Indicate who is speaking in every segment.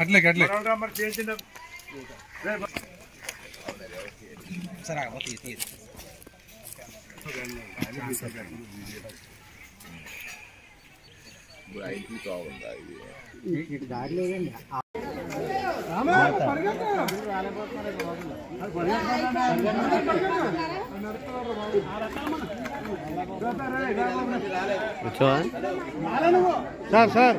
Speaker 1: అట్లే అట్లే
Speaker 2: మరి చేసిన
Speaker 3: సరే ఆగబోతు ఇది ఇది.
Speaker 1: Sir sir.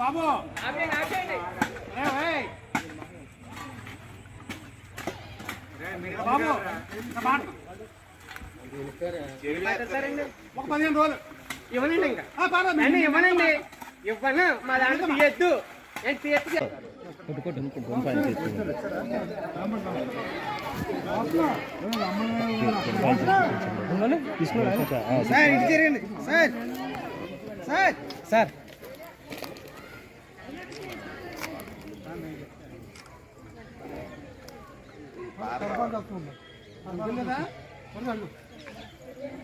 Speaker 2: బాబు. బాబు. ఒక పదిహేను రోజులు.
Speaker 4: ఇవ్వనండి ఇంకా.
Speaker 2: పర్వాలేదు.
Speaker 4: ఇవ్వనండి. ఇవ్వను. మా దాంట్లో తీయద్దు. నేను తీయచ్చు
Speaker 3: సార్ ఇటు తిరగండి సార్ సార్. సార్.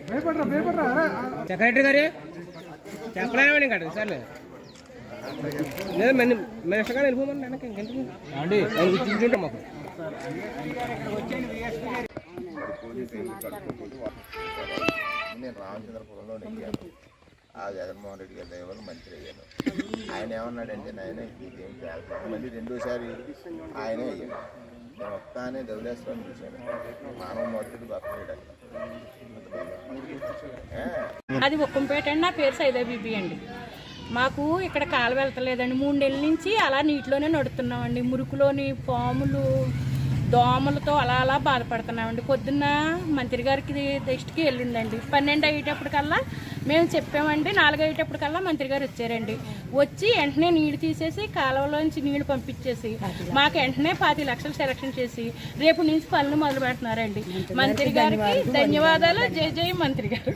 Speaker 2: భయపడరా భయపడరా
Speaker 4: సెక్రటరీ గారు? చెప్పలేమండి ఇంకా సార్లు. లేదు మినిస్టర్ గారు వెళ్ళిపోమని వెనక్కి ఇంకెందుకు అండి కూర్చుంటాం మాకు.
Speaker 5: నేను రామచంద్రపురంలో నెగ్గాను ఆ జగన్మోహన్ రెడ్డి గారి దయవల్ల మంత్రి అయ్యాను. ఆయన ఏమన్నాడంటే నాయన ఇదేం చేస్తాను మళ్ళీ రెండోసారి ఆయనే అయ్యాడు. నేను ఒక్కనే ధవలేశ్వరం చూశాను. మానవ మొదటి బతకలేడు
Speaker 6: అది ఒక్కంపేట అండి నా పేరు సైదా బీబీ అండి. మాకు ఇక్కడ కాలు వెళ్తలేదండి. మూడు నెలల నుంచి అలా నీటిలోనే నడుతున్నామండి. మురుకులోని పాములు దోమలతో అలా అలా బాధపడుతున్నామండి. పొద్దున్న మంత్రి గారికి దృష్టికి వెళ్ళిందండి. పన్నెండు అయ్యేటప్పటికల్లా మేము చెప్పామండి నాలుగు అయ్యేటప్పటికల్లా మంత్రి గారు వచ్చారండి. వచ్చి వెంటనే నీళ్ళు తీసేసి కాలువలోంచి నీళ్ళు పంపించేసి మాకు వెంటనే పాతి లక్షలు సెలక్షన్ చేసి రేపు నుంచి పనులు మొదలు పెడుతున్నారండి. మంత్రి గారికి ధన్యవాదాలు. జై జై మంత్రి గారు.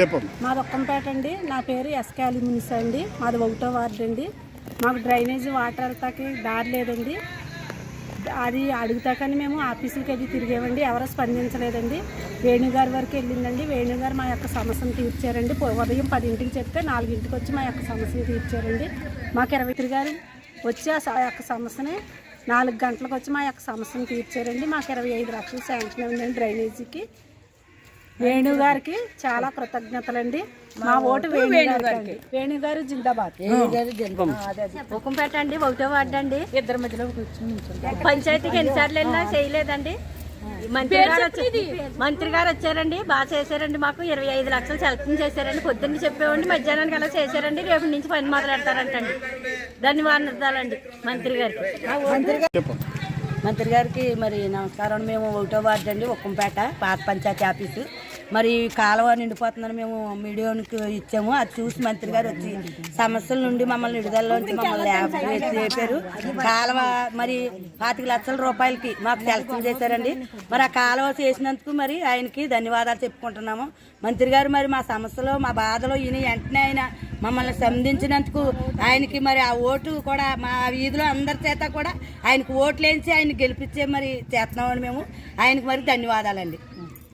Speaker 1: చెప్పండి
Speaker 7: మాది ఒక్కంపేట అండి. నా పేరు ఎస్కే అలిమినిస్ అండి. మాది ఒకటో వార్డు అండి. మాకు డ్రైనేజ్ వాటర్ వెళ్తాకి దారి లేదండి. అది అడుగుతాకని మేము ఆఫీసులకి అది తిరిగామండి. ఎవరో స్పందించలేదండి. వేణుగారి వరకు వెళ్ళిందండి. వేణుగారు మా యొక్క సమస్యను తీర్చారండి. ఉదయం పదింటికి చెప్తే నాలుగింటికి వచ్చి మా యొక్క సమస్యను తీర్చారండి. మాకు ఇరవై గారు వచ్చి ఆ స- ఆ యొక్క సమస్యని నాలుగు గంటలకు వచ్చి మా యొక్క సమస్యను తీర్చారండి. మాకు ఇరవై ఐదు లక్షలు శాంక్షన్ ఉందండి డ్రైనేజీకి. వేణు గారికి చాలా కృతజ్ఞతలండి. మా ఓటు వేణు గారికి వేణుగారు జిందాబాద్.
Speaker 6: ముఖంపేట అండి ఒకటో వార్డు అండి ఇద్దరి మధ్యలో పంచాయతీకి ఎన్నిసార్లు వెళ్ళినా చేయలేదండి. మంత్రి గారు మంత్రి గారు వచ్చారండి బాగా చేశారండి మాకు. ఇరవై ఐదు లక్షలు సెలక్షన్ చేశారండి. పొద్దున్న చెప్పేవండి మధ్యాహ్నానికి అలా చేశారండి. రేపు నుంచి పని మొదలెడతారంటండి. ధన్యవాదాలండి మంత్రి గారికి.
Speaker 7: మంత్రి గారికి మరి నమస్కారం. మేము ఒకటో వార్డు అండి ఒక్కంపేట పాత పంచాయతీ ఆఫీసు. మరి కాలువ నిండిపోతుందని మేము మీడియానికి ఇచ్చాము. అది చూసి మంత్రి గారు వచ్చి సమస్యల నుండి మమ్మల్ని విడుదలలోంచి మమ్మల్ని చెప్పారు కాలువ మరి పాతిక లక్షల రూపాయలకి మాకు సెలక్షన్ చేశారండి. మరి ఆ కాలువ చేసినందుకు మరి ఆయనకి ధన్యవాదాలు చెప్పుకుంటున్నాము. మంత్రి గారు మరి మా సమస్యలో మా బాధలో ఈయన వెంటనే ఆయన మమ్మల్ని సంధించినందుకు ఆయనకి మరి ఆ ఓటు కూడా మా వీధిలో అందరి చేత కూడా ఆయనకు ఓట్లు ఆయన గెలిపించే మరి చేస్తున్నామని మేము. ఆయనకు మరి ధన్యవాదాలండి.